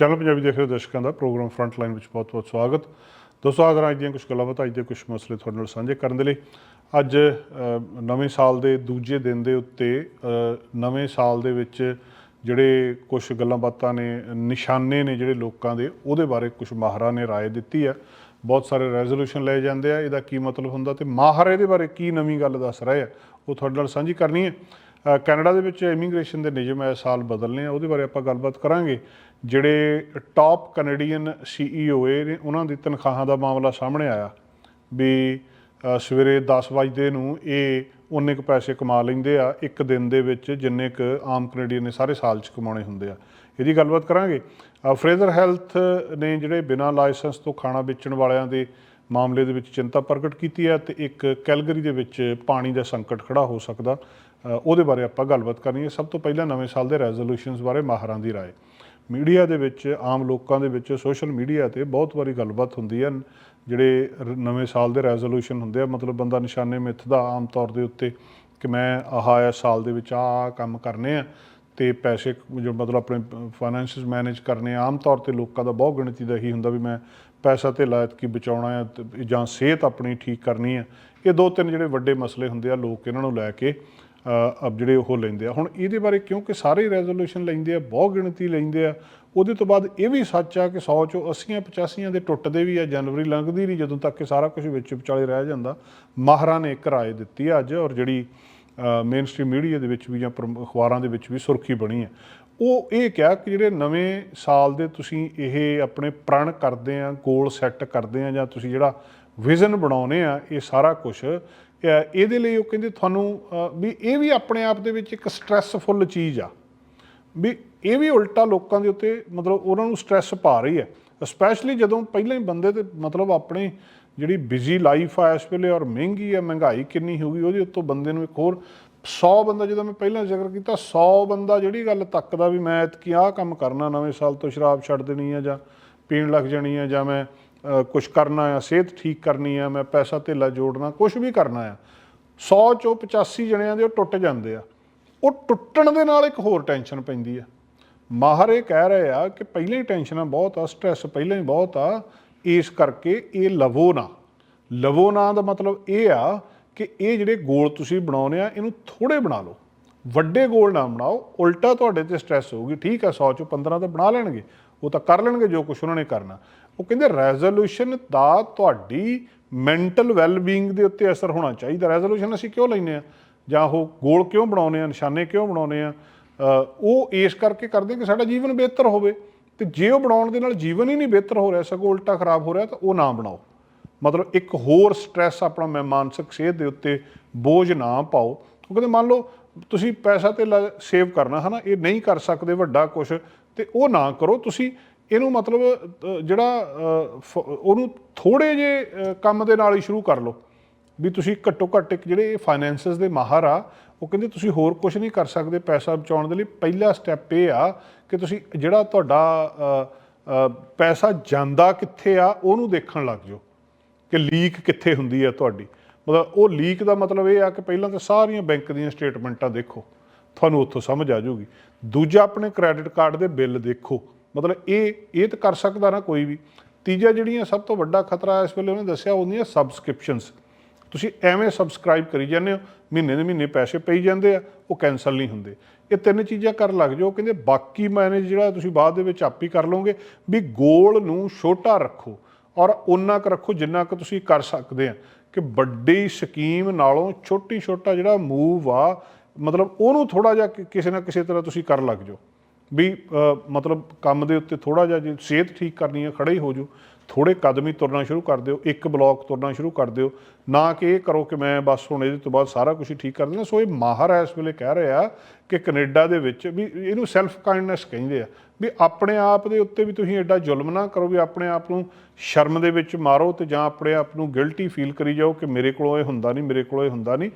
Channel Punjabi ਦੇਖ ਰਹੇ ਦਰਸ਼ਕਾਂ ਦਾ ਪ੍ਰੋਗਰਾਮ ਫਰੰਟ ਲਾਈਨ ਵਿੱਚ ਬਹੁਤ-ਬਹੁਤ ਸਵਾਗਤ ਦੋਸਤੋ ਆਦਰ ਅੱਜ ਦੀਆਂ ਕੁਝ ਗੱਲਾਂ ਬਾਤਾਂ ਅੱਜ ਦੇ ਕੁਝ ਮਸਲੇ ਤੁਹਾਡੇ ਨਾਲ ਸਾਂਝੇ ਕਰਨ ਦੇ ਲਈ ਅੱਜ ਅ, ਨਵੇਂ ਸਾਲ ਦੇ ਦੂਜੇ ਦਿਨ ਦੇ ਉੱਤੇ ਅ, ਨਵੇਂ ਸਾਲ ਦੇ ਵਿੱਚ ਜਿਹੜੇ ਕੁਝ ਗੱਲਾਂ ਬਾਤਾਂ ਨੇ ਨਿਸ਼ਾਨੇ ਨੇ ਜਿਹੜੇ ਲੋਕਾਂ ਦੇ ਉਹਦੇ ਬਾਰੇ ਕੁਝ ਮਾਹਰਾਂ ਨੇ رائے ਦਿੱਤੀ ਹੈ ਬਹੁਤ ਸਾਰੇ ਰੈਜ਼ੋਲੂਸ਼ਨ ਲਏ ਜਾਂਦੇ ਆ ਇਹਦਾ ਕੀ ਮਤਲਬ ਹੁੰਦਾ ਤੇ ਮਾਹਰ ਇਹਦੇ ਬਾਰੇ ਕੀ ਨਵੀਂ ਗੱਲ ਦੱਸ ਰਹੇ ਆ ਉਹ ਤੁਹਾਡੇ ਨਾਲ ਸਾਂਝੀ ਕਰਨੀ ਹੈ ਅ, ਕੈਨੇਡਾ ਦੇ ਵਿੱਚ ਇਮੀਗ੍ਰੇਸ਼ਨ ਦੇ ਨਿਯਮ ਇਸ ਸਾਲ ਬਦਲਨੇ ਆ, ਉਹਦੇ ਬਾਰੇ ਆਪਾਂ ਗੱਲਬਾਤ ਕਰਾਂਗੇ। ਜਿਹੜੇ ਟਾਪ ਕੈਨੇਡੀਅਨ ਸੀਈਓ ਨੇ, ਉਹਨਾਂ ਦੀ ਤਨਖਾਹਾਂ ਦਾ ਮਾਮਲਾ ਸਾਹਮਣੇ ਆਇਆ ਵੀ ਸਵੇਰੇ 10 ਵਜੇ ਨੂੰ ਇਹ ਉਨੇ ਕੁ ਪੈਸੇ ਕਮਾ ਲੈਂਦੇ ਆ, ਇੱਕ ਦਿਨ ਦੇ ਵਿੱਚ ਜਿੰਨੇ ਕੁ ਆਮ ਕੈਨੇਡੀਅਨ ਨੇ ਸਾਰੇ ਸਾਲ 'ਚ ਕਮਾਉਣੇ ਹੁੰਦੇ ਆ। ਇਹਦੀ ਗੱਲਬਾਤ ਕਰਾਂਗੇ। ਫਰੇਜ਼ਰ ਹੈਲਥ ਨੇ ਜਿਹੜੇ ਬਿਨਾਂ ਲਾਇਸੈਂਸ ਤੋਂ ਖਾਣਾ ਵੇਚਣ ਵਾਲਿਆਂ ਦੇ ਮਾਮਲੇ ਦੇ ਵਿੱਚ ਚਿੰਤਾ ਪ੍ਰਗਟ ਕੀਤੀ ਹੈ ਤੇ ਇੱਕ ਕੈਲਗਰੀ ਦੇ ਵਿੱਚ ਪਾਣੀ ਦਾ ਸੰਕਟ ਖੜਾ ਹੋ ਸਕਦਾ। ਉਹਦੇ ਬਾਰੇ ਆਪਾਂ ਗੱਲਬਾਤ ਕਰਨੀ ਹੈ ਸਭ ਤੋਂ ਪਹਿਲਾਂ ਨਵੇਂ ਸਾਲ ਦੇ ਰੈਜ਼ੋਲੂਸ਼ਨਸ ਬਾਰੇ ਮਾਹਰਾਂ ਦੀ رائے ਮੀਡੀਆ ਦੇ ਵਿੱਚ ਆਮ ਲੋਕਾਂ ਦੇ ਵਿੱਚ ਸੋਸ਼ਲ ਮੀਡੀਆ ਤੇ ਬਹੁਤ ਵਾਰੀ ਗੱਲਬਾਤ ਹੁੰਦੀ ਹੈ ਜਿਹੜੇ ਰ- ਨਵੇਂ ਸਾਲ ਦੇ ਰੈਜ਼ੋਲੂਸ਼ਨ ਹੁੰਦੇ ਆ ਮਤਲਬ ਬੰਦਾ ਨਿਸ਼ਾਨੇ ਮਿੱਥਦਾ ਆਮ ਤੌਰ ਦੇ ਉੱਤੇ ਕਿ ਮੈਂ ਆਹ ਇਸ ਸਾਲ ਦੇ ਵਿੱਚ ਆਹ ਕੰਮ ਕਰਨੇ ਆ ਤੇ ਪੈਸੇ ਜੋ ਮਤਲਬ ਆਪਣੇ ਫਾਈਨੈਂਸਿਸ ਮੈਨੇਜ ਕਰਨੇ ਆ ਆਮ ਤੌਰ ਤੇ ਲੋਕਾਂ ਦਾ ਬਹੁਤ ਗਿਣਤੀ ਦਾ ਇਹੀ ਹੁੰਦਾ ਵੀ ਮੈਂ ਪੈਸਾ ਤੇ ਲਾਇਤ ਕੀ ਬਚਾਉਣਾ ਹੈ ਤੇ ਜਾਂ ਸਿਹਤ ਆਪਣੀ ਠੀਕ ਕਰਨੀ ਹੈ ਇਹ ਦੋ ਤਿੰਨ ਜਿਹੜੇ ਵੱਡੇ ਮਸਲੇ ਹੁੰਦੇ ਆ ਲੋਕ ਇਹਨਾਂ ਨੂੰ ਲੈ ਕੇ ਅ, ਅਬ ਜਿਹੜੇ ਉਹ ਲੈਂਦੇ ਆ। ਹੁਣ ਇਹਦੇ ਬਾਰੇ ਕਿਉਂਕਿ ਸਾਰੇ ਰੈਜ਼ੋਲੂਸ਼ਨ ਲੈਂਦੇ ਆ ਬਹੁ ਗਿਣਤੀ ਲੈਂਦੇ ਆ, ਉਹਦੇ ਤੋਂ ਬਾਅਦ ਇਹ ਵੀ ਸੱਚ ਆ ਕਿ 100 ਚੋਂ 80 85 ਦੇ ਟੁੱਟਦੇ ਵੀ ਆ, ਜਨਵਰੀ ਲੰਘਦੀ ਨਹੀਂ, ਜਦੋਂ ਤੱਕ ਕਿ ਸਾਰਾ ਕੁਝ ਵਿੱਚ ਵਿਚਾਲੇ ਰਹਿ ਜਾਂਦਾ। ਮਾਹਰਾਂ ਨੇ ਇੱਕ ਰਾਏ ਦਿੱਤੀ ਆ ਅੱਜ, ਔਰ ਜਿਹੜੀ ਮੇਨ ਸਟ੍ਰੀਮ ਮੀਡੀਆ ਦੇ ਵਿੱਚ ਵੀ ਜਾਂ ਪ੍ਰਮ- ਅਖਬਾਰਾਂ ਦੇ ਵਿੱਚ ਵੀ ਸੁਰਖੀ ਬਣੀ ਹੈ ਉਹ ਇਹ ਕਿਹਾ ਕਿ ਜਿਹੜੇ ਨਵੇਂ ਸਾਲ ਦੇ ਤੁਸੀਂ ਇਹ ਆਪਣੇ ਪ੍ਰਣ ਕਰਦੇ ਆ ਗੋਲ ਸੈੱਟ ਕਰਦੇ ਆ ਜਾਂ ਤੁਸੀਂ ਜਿਹੜਾ ਵਿਜ਼ਨ ਬਣਾਉਨੇ ਆ, ਇਹ ਸਾਰਾ ਕੁਝ ਇਹਦੇ ਲਈ ਉਹ ਕਹਿੰਦੇ ਤੁਹਾਨੂੰ ਵੀ ਇਹ ਵੀ ਆਪਣੇ ਆਪ ਦੇ ਵਿੱਚ ਇੱਕ ਸਟ੍ਰੈਸਫੁਲ ਚੀਜ਼ ਆ। ਵੀ ਇਹ ਵੀ ਉਲਟਾ ਲੋਕਾਂ ਦੇ ਉੱਤੇ ਮਤਲਬ ਉਹਨਾਂ ਨੂੰ ਸਟ੍ਰੈਸ ਪਾ ਰਹੀ ਹੈ। ਸਪੈਸ਼ਲੀ ਜਦੋਂ ਪਹਿਲਾਂ ਹੀ ਬੰਦੇ ਤੇ ਮਤਲਬ ਆਪਣੀ ਜਿਹੜੀ ਬਿਜ਼ੀ ਲਾਈਫ ਆ ਇਸ ਵੇਲੇ ਔਰ ਮਹਿੰਗੀ ਆ, ਮਹਿੰਗਾਈ ਕਿੰਨੀ ਹੋ ਗਈ, ਉਹਦੇ ਉੱਤੋਂ ਬੰਦੇ ਨੂੰ ਇੱਕ ਹੋਰ 100 ਬੰਦਾ, ਜਦੋਂ ਮੈਂ ਪਹਿਲਾਂ ਜ਼ਿਕਰ ਕੀਤਾ 100 ਬੰਦਾ ਜਿਹੜੀ ਗੱਲ ਤੱਕਦਾ ਵੀ ਮੈਂ ਇਤਕੀ ਆਹ ਕੰਮ ਕਰਨਾ, ਨਵੇਂ ਸਾਲ ਤੋਂ ਸ਼ਰਾਬ ਛੱਡ ਦੇਣੀ ਆ ਜਾਂ ਪੀਣ ਲੱਗ ਜਾਣੀ ਆ ਜਾਂ ਮੈਂ ਕੁਝ ਕਰਨਾ ਆ, ਸਿਹਤ ਠੀਕ ਕਰਨੀ ਆ, ਮੈਂ ਪੈਸਾ ਧੇਲਾ ਜੋੜਨਾ ਕੁਝ ਵੀ ਕਰਨਾ ਆ 100 ਚੋਂ 85 ਜਣਿਆਂ ਦੇ ਉਹ ਟੁੱਟ ਜਾਂਦੇ ਆ। ਉਹ ਟੁੱਟਣ ਦੇ ਨਾਲ ਇੱਕ ਹੋਰ ਟੈਨਸ਼ਨ ਪੈਂਦੀ ਆ। ਮਾਹਰ ਇਹ ਕਹਿ ਰਹੇ ਆ ਕਿ ਪਹਿਲਾਂ ਹੀ ਟੈਨਸ਼ਨਾਂ ਬਹੁਤ ਆ, ਸਟ੍ਰੈਸ ਪਹਿਲਾਂ ਹੀ ਬਹੁਤ ਆ, ਇਸ ਕਰਕੇ ਇਹ ਲਵੋ ਨਾ। ਲਵੋ ਨਾ ਦਾ ਮਤਲਬ ਇਹ ਆ ਕਿ ਇਹ ਜਿਹੜੇ ਗੋਲ ਤੁਸੀਂ ਬਣਾਉਨੇ ਆ, ਇਹਨੂੰ ਥੋੜੇ ਬਣਾ ਲਓ। ਵੱਡੇ ਗੋਲ ਨਾ ਬਣਾਓ, ਉਲਟਾ ਤੁਹਾਡੇ ਤੇ ਸਟ੍ਰੈਸ ਹੋਊਗੀ, ਠੀਕ ਆ 100 ਚੋਂ 15 ਤਾਂ ਬਣਾ ਲੈਣਗੇ, ਉਹ ਤਾਂ ਕਰ ਲੈਣਗੇ ਜੋ ਕੁਝ ਉਹਨਾਂ ਨੇ ਕਰਨਾ। ਉਹ ਕਹਿੰਦੇ ਰੈਜ਼ੋਲੂਸ਼ਨ ਦਾ ਤੁਹਾਡੀ ਮੈਂਟਲ ਵੈਲਬੀਇੰਗ ਦੇ ਉੱਤੇ ਅਸਰ ਹੋਣਾ ਚਾਹੀਦਾ। ਰੈਜ਼ੋਲੂਸ਼ਨ ਅਸੀਂ ਕਿਉਂ ਲੈਨੇ ਆ ਜਾਂ ਉਹ ਗੋਲ ਕਿਉਂ ਬਣਾਉਨੇ ਆ ਨਿਸ਼ਾਨੇ ਕਿਉਂ ਬਣਾਉਨੇ ਆ ਉਹ ਇਸ ਕਰਕੇ ਕਰਦੇ ਕਿ ਸਾਡਾ ਜੀਵਨ ਬਿਹਤਰ ਹੋਵੇ। ਤੇ ਜੇ ਉਹ ਬਣਾਉਣ ਦੇ ਨਾਲ ਜੀਵਨ ਹੀ ਨਹੀਂ ਬਿਹਤਰ ਹੋ ਰਿਹਾ, ਸਗੋਂ ਉਲਟਾ ਖਰਾਬ ਹੋ ਰਿਹਾ, ਤਾਂ ਉਹ ਨਾ ਬਣਾਓ। ਮਤਲਬ ਇੱਕ ਹੋਰ ਸਟ੍ਰੈਸ ਆਪਣਾ ਮੈਂ ਮਾਨਸਿਕ ਸਿਹਤ ਦੇ ਉੱਤੇ ਬੋਝ ਨਾ ਪਾਓ। ਉਹ ਕਹਿੰਦੇ ਮੰਨ ਲਓ ਤੁਸੀਂ ਪੈਸਾ ਤੇ ਸੇਵ ਕਰਨਾ, ਹਨਾ? ਇਹ ਨਹੀਂ ਕਰ ਸਕਦੇ ਵੱਡਾ ਕੁਝ ਤੇ ਉਹ ਨਾ ਕਰੋ। ਤੁਸੀਂ ਇਹਨੂੰ ਮਤਲਬ ਜਿਹੜਾ ਫ- ਉਹਨੂੰ ਥੋੜੇ ਜੇ ਕੰਮ ਦੇ ਨਾਲ ਹੀ ਸ਼ੁਰੂ ਕਰ ਲਓ। ਵੀ ਤੁਸੀਂ ਘੱਟੋ ਘੱਟ ਇੱਕ ਜਿਹੜੇ ਫਾਈਨੈਂਸਸ ਦੇ ਮਾਹਰ ਆ, ਉਹ ਕਹਿੰਦੇ ਤੁਸੀਂ ਹੋਰ ਕੁਝ ਨਹੀਂ ਕਰ ਸਕਦੇ ਪੈਸਾ ਬਚਾਉਣ ਦੇ ਲਈ। ਪਹਿਲਾ ਸਟੈਪ ਇਹ ਆ ਕਿ ਤੁਸੀਂ ਜਿਹੜਾ ਤੁਹਾਡਾ ਪੈਸਾ ਜਾਂਦਾ ਕਿੱਥੇ ਆ, ਉਹਨੂੰ ਦੇਖਣ ਲੱਗ ਜਾਓ ਕਿ ਲੀਕ ਕਿੱਥੇ ਹੁੰਦੀ ਹੈ ਤੁਹਾਡੀ। ਮਤਲਬ ਉਹ ਲੀਕ ਦਾ ਮਤਲਬ ਇਹ ਆ ਕਿ ਪਹਿਲਾਂ ਤਾਂ ਸਾਰੀਆਂ ਬੈਂਕ ਦੀਆਂ ਸਟੇਟਮੈਂਟਾਂ ਦੇਖੋ, ਤੁਹਾਨੂੰ ਉੱਥੋਂ ਸਮਝ ਆ ਜਾਊਗੀ। ਦੂਜਾ ਆਪਣੇ ਕ੍ਰੈਡਿਟ ਕਾਰਡ ਦੇ ਬਿੱਲ ਦੇਖੋ। ਮਤਲਬ ਇਹ ਇਹ ਤਾਂ ਕਰ ਸਕਦਾ ਨਾ ਕੋਈ ਵੀ। ਤੀਜਾ ਜਿਹੜੀਆਂ ਸਭ ਤੋਂ ਵੱਡਾ ਖਤਰਾ ਇਸ ਵੇਲੇ ਉਹਨੇ ਦੱਸਿਆ, ਉਹਦੀਆਂ ਸਬਸਕ੍ਰਿਪਸ਼ਨਸ ਤੁਸੀਂ ਐਵੇਂ ਸਬਸਕ੍ਰਾਈਬ ਕਰੀ ਜਾਂਦੇ ਹੋ, ਮਹੀਨੇ ਦੇ ਮਹੀਨੇ ਪੈਸੇ ਪਈ ਜਾਂਦੇ ਆ, ਉਹ ਕੈਨਸਲ ਨਹੀਂ ਹੁੰਦੇ। ਇਹ ਤਿੰਨ ਚੀਜ਼ਾਂ ਕਰਨ ਲੱਗ ਜਾਓ ਕਹਿੰਦੇ ਬਾਕੀ ਮੈਨੇਜ ਜਿਹੜਾ ਤੁਸੀਂ ਬਾਅਦ ਦੇ ਵਿੱਚ ਆਪ ਹੀ ਕਰ ਲਓਗੇ, ਵੀ ਗੋਲ ਨੂੰ ਛੋਟਾ ਰੱਖੋ ਔਰ ਉਨਾ ਕੁ ਰੱਖੋ ਜਿੰਨਾ ਕੁ ਤੁਸੀਂ ਕਰ ਸਕਦੇ ਆ। ਕਿ ਵੱਡੀ ਸਕੀਮ ਨਾਲੋਂ ਛੋਟੀ ਛੋਟਾ ਜਿਹੜਾ ਮੂਵ ਆ, ਮਤਲਬ ਉਹਨੂੰ ਥੋੜਾ ਜਿਹਾ ਕਿਸੇ ਨਾ ਕਿਸੇ ਤਰ੍ਹਾਂ ਤੁਸੀਂ ਕਰਨ ਲੱਗ ਜਾਓ। ਵੀ ਮਤਲਬ ਕੰਮ ਦੇ ਉੱਤੇ ਥੋੜਾ ਜਿਹਾ ਜੇ ਸਿਹਤ ਠੀਕ ਕਰਨੀ ਹੈ ਖੜਾ ਹੀ ਹੋ ਜੂ ਥੋੜੇ ਕਦਮ ਹੀ ਤੁਰਨਾ ਸ਼ੁਰੂ ਕਰ ਦਿਓ, ਇੱਕ ਬਲੌਕ ਤੁਰਨਾ ਸ਼ੁਰੂ ਕਰ ਦਿਓ, ਨਾ ਕਿ ਇਹ ਕਰੋ ਕਿ ਮੈਂ ਬਸ ਹੁਣ ਇਹਦੇ ਤੋਂ ਬਾਅਦ ਸਾਰਾ ਕੁਝ ਠੀਕ ਕਰ ਦੇਣਾ ਸੋ ਇਹ ਮਾਹਰ ਇਸ ਵੇਲੇ ਕਹਿ ਰਿਹਾ ਕਿ ਕੈਨੇਡਾ ਦੇ ਵਿੱਚ ਵੀ ਇਹਨੂੰ ਸੈਲਫ ਕਾਈਂਡਨੈਸ ਕਹਿੰਦੇ ਆ, ਵੀ ਆਪਣੇ ਆਪ ਦੇ ਉੱਤੇ ਵੀ ਤੁਸੀਂ ਐਡਾ ਜ਼ੁਲਮ ਨਾ ਕਰੋ ਵੀ ਆਪਣੇ ਆਪ ਨੂੰ ਸ਼ਰਮ ਦੇ ਵਿੱਚ ਮਾਰੋ ਤੇ ਜਾਂ ਆਪਣੇ ਆਪ ਨੂੰ ਗਿਲਟੀ ਫੀਲ ਕਰੀ ਜਾਓ ਕਿ ਮੇਰੇ ਕੋਲੋਂ ਇਹ ਹੁੰਦਾ ਨਹੀਂ, ਮੇਰੇ ਕੋਲੋਂ ਇਹ ਹੁੰਦਾ ਨਹੀਂ।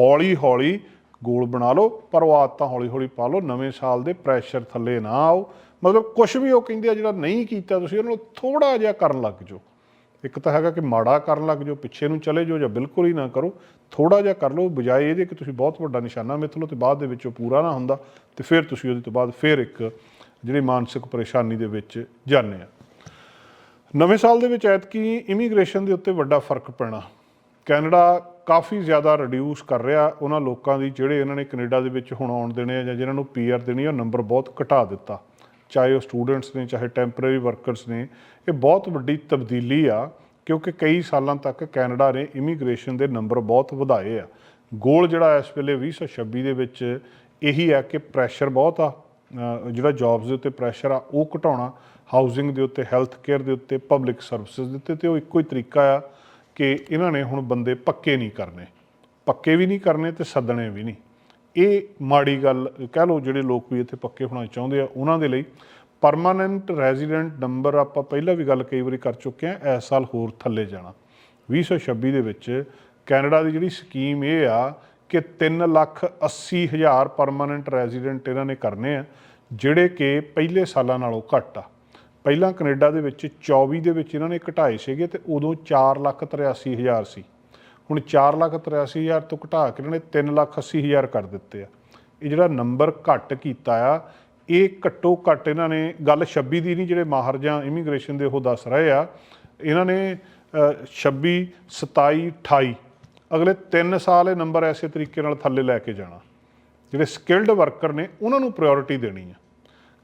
ਹੌਲੀ ਹੌਲੀ ਗੋਲ ਬਣਾ ਲਓ, ਪਰ ਉਹ ਆਦਤਾਂ ਹੌਲੀ ਹੌਲੀ ਪਾ ਲਓ, ਨਵੇਂ ਸਾਲ ਦੇ ਪ੍ਰੈਸ਼ਰ ਥੱਲੇ ਨਾ ਆਓ। ਮਤਲਬ ਕੁਝ ਵੀ ਉਹ ਕਹਿੰਦੇ ਆ, ਜਿਹੜਾ ਨਹੀਂ ਕੀਤਾ ਤੁਸੀਂ, ਉਹਨੂੰ ਥੋੜਾ ਜਿਹਾ ਕਰਨ ਲੱਗ ਜਾਓ। ਇੱਕ ਤਾਂ ਹੈਗਾ ਕਿ ਮਾੜਾ ਕਰਨ ਲੱਗ ਜਾਓ, ਪਿੱਛੇ ਨੂੰ ਚਲੇ ਜਾਓ ਜਾਂ ਬਿਲਕੁਲ ਹੀ ਨਾ ਕਰੋ। ਥੋੜਾ ਜਿਹਾ ਕਰ ਲਓ, ਬਜਾਏ ਇਹਦੇ ਕਿ ਤੁਸੀਂ ਬਹੁਤ ਵੱਡਾ ਨਿਸ਼ਾਨਾ ਮਿੱਥ ਲਓ ਤੇ ਬਾਅਦ ਦੇ ਵਿੱਚ ਉਹ ਪੂਰਾ ਨਾ ਹੁੰਦਾ ਤੇ ਫਿਰ ਤੁਸੀਂ ਉਹਦੇ ਤੋਂ ਬਾਅਦ ਫਿਰ ਇੱਕ ਜਿਹੜੀ ਮਾਨਸਿਕ ਪਰੇਸ਼ਾਨੀ ਦੇ ਵਿੱਚ ਜਾਂਦੇ ਆ। ਨਵੇਂ ਸਾਲ ਦੇ ਵਿੱਚ ਐਤਕੀ ਇਮੀਗ੍ਰੇਸ਼ਨ ਦੇ ਉੱਤੇ ਵੱਡਾ ਫ਼ਰਕ ਪੈਣਾ। ਕੈਨੇਡਾ ਕਾਫੀ ਜ਼ਿਆਦਾ ਰਿਡਿਊਸ ਕਰ ਰਿਹਾ ਉਹਨਾਂ ਲੋਕਾਂ ਦੀ ਜਿਹੜੇ ਇਹਨਾਂ ਨੇ ਕੈਨੇਡਾ ਦੇ ਵਿੱਚ ਹੁਣ ਆਉਣ ਦੇਣੇ ਆ ਜਾਂ ਜਿਨ੍ਹਾਂ ਨੂੰ ਪੀਆਰ ਦੇਣੀ ਉਹ ਨੰਬਰ ਬਹੁਤ ਘਟਾ ਦਿੱਤਾ। ਚਾਹੇ ਉਹ ਸਟੂਡੈਂਟਸ ਨੇ, ਚਾਹੇ ਟੈਂਪਰੇਰੀ ਵਰਕਰਸ ਨੇ, ਇਹ ਬਹੁਤ ਵੱਡੀ ਤਬਦੀਲੀ ਆ ਕਿਉਂਕਿ ਕਈ ਸਾਲਾਂ ਤੱਕ ਕੈਨੇਡਾ ਨੇ ਇਮੀਗ੍ਰੇਸ਼ਨ ਦੇ ਨੰਬਰ ਬਹੁਤ ਵਧਾਏ ਆ। ਗੋਲ ਜਿਹੜਾ ਇਸ ਵੇਲੇ 2026 ਦੇ ਵਿੱਚ ਇਹੀ ਆ ਕਿ ਪ੍ਰੈਸ਼ਰ ਬਹੁਤ ਆ। ਜਿਹੜਾ ਜੌਬਸ ਦੇ ਉੱਤੇ ਪ੍ਰੈਸ਼ਰ ਆ, ਉਹ ਘਟਾਉਣਾ ਹਾਊਸਿੰਗ ਦੇ ਉੱਤੇ ਹੈਲਥ ਕੇਅਰ ਦੇ ਉੱਤੇ ਪਬਲਿਕ ਸਰਵਿਸਿਜ਼ ਦੇ ਉੱਤੇ ਤੇ ਉਹ ਇੱਕੋ ਹੀ ਤਰੀਕਾ ਆ। ਕਿ ਇਹਨਾਂ ਨੇ ਹੁਣ ਬੰਦੇ ਪੱਕੇ ਨਹੀਂ ਕਰਨੇ। ਪੱਕੇ ਵੀ ਨਹੀਂ ਕਰਨੇ ਤੇ ਸੱਦਣੇ ਵੀ ਨਹੀਂ। ਇਹ ਮਾੜੀ ਗੱਲ ਕਹਿ ਲਓ ਜਿਹੜੇ ਲੋਕ ਵੀ ਇੱਥੇ ਪੱਕੇ ਹੋਣਾ ਚਾਹੁੰਦੇ ਆ, ਉਹਨਾਂ ਦੇ ਲਈ ਪਰਮਾਨੈਂਟ ਰੈਜ਼ੀਡੈਂਟ ਨੰਬਰ ਆਪਾਂ ਪਹਿਲਾਂ ਵੀ ਗੱਲ ਕਈ ਵਾਰੀ ਕਰ ਚੁੱਕੇ ਆ, ਇਸ ਸਾਲ ਹੋਰ ਥੱਲੇ ਜਾਣਾ। 2026 ਦੇ ਵਿੱਚ ਕੈਨੇਡਾ ਦੀ ਜਿਹੜੀ ਸਕੀਮ ਇਹ ਆ ਕਿ 3 ਲੱਖ 80 ਹਜ਼ਾਰ ਪਰਮਾਨੈਂਟ ਰੈਜ਼ੀਡੈਂਟ ਇਹਨਾਂ ਨੇ ਕਰਨੇ ਆ, ਜਿਹੜੇ ਕਿ ਪਹਿਲੇ ਸਾਲਾਂ ਨਾਲੋਂ ਘੱਟ ਆ। ਪਹਿਲਾਂ ਕੈਨੇਡਾ ਦੇ ਵਿੱਚ 24 ਦੇ ਵਿੱਚ ਇਹਨਾਂ ਨੇ ਘਟਾਏ ਸੀਗੇ ਤੇ ਉਦੋਂ 4 ਲੱਖ 83 ਹਜ਼ਾਰ ਸੀ। ਹੁਣ 4 ਲੱਖ 83 ਹਜ਼ਾਰ ਤੋਂ ਘਟਾ ਕੇ ਇਹਨਾਂ ਨੇ 3 ਲੱਖ 80 ਹਜ਼ਾਰ ਕਰ ਦਿੱਤੇ ਆ। ਇਹ ਜਿਹੜਾ ਨੰਬਰ ਘੱਟ ਕੀਤਾ ਆ ਇਹ ਘੱਟੋ ਘੱਟ ਇਹਨਾਂ ਨੇ ਗੱਲ 26 ਦੀ ਨਹੀਂ ਜਿਹੜੇ ਮਾਹਰ ਜਾਂ ਇਮੀਗ੍ਰੇਸ਼ਨ ਦੇ ਉਹ ਦੱਸ ਰਹੇ ਆ ਇਹਨਾਂ ਨੇ ਅ, 26 27 28 ਅਗਲੇ 3 ਸਾਲ ਇਹ ਨੰਬਰ ਐਸੇ ਤਰੀਕੇ ਨਾਲ ਥੱਲੇ ਲੈ ਕੇ ਜਾਣਾ। ਜਿਹੜੇ ਸਕਿਲਡ ਵਰਕਰ ਨੇ ਉਹਨਾਂ ਨੂੰ ਪ੍ਰਾਇੋਰਟੀ ਦੇਣੀ ਆ।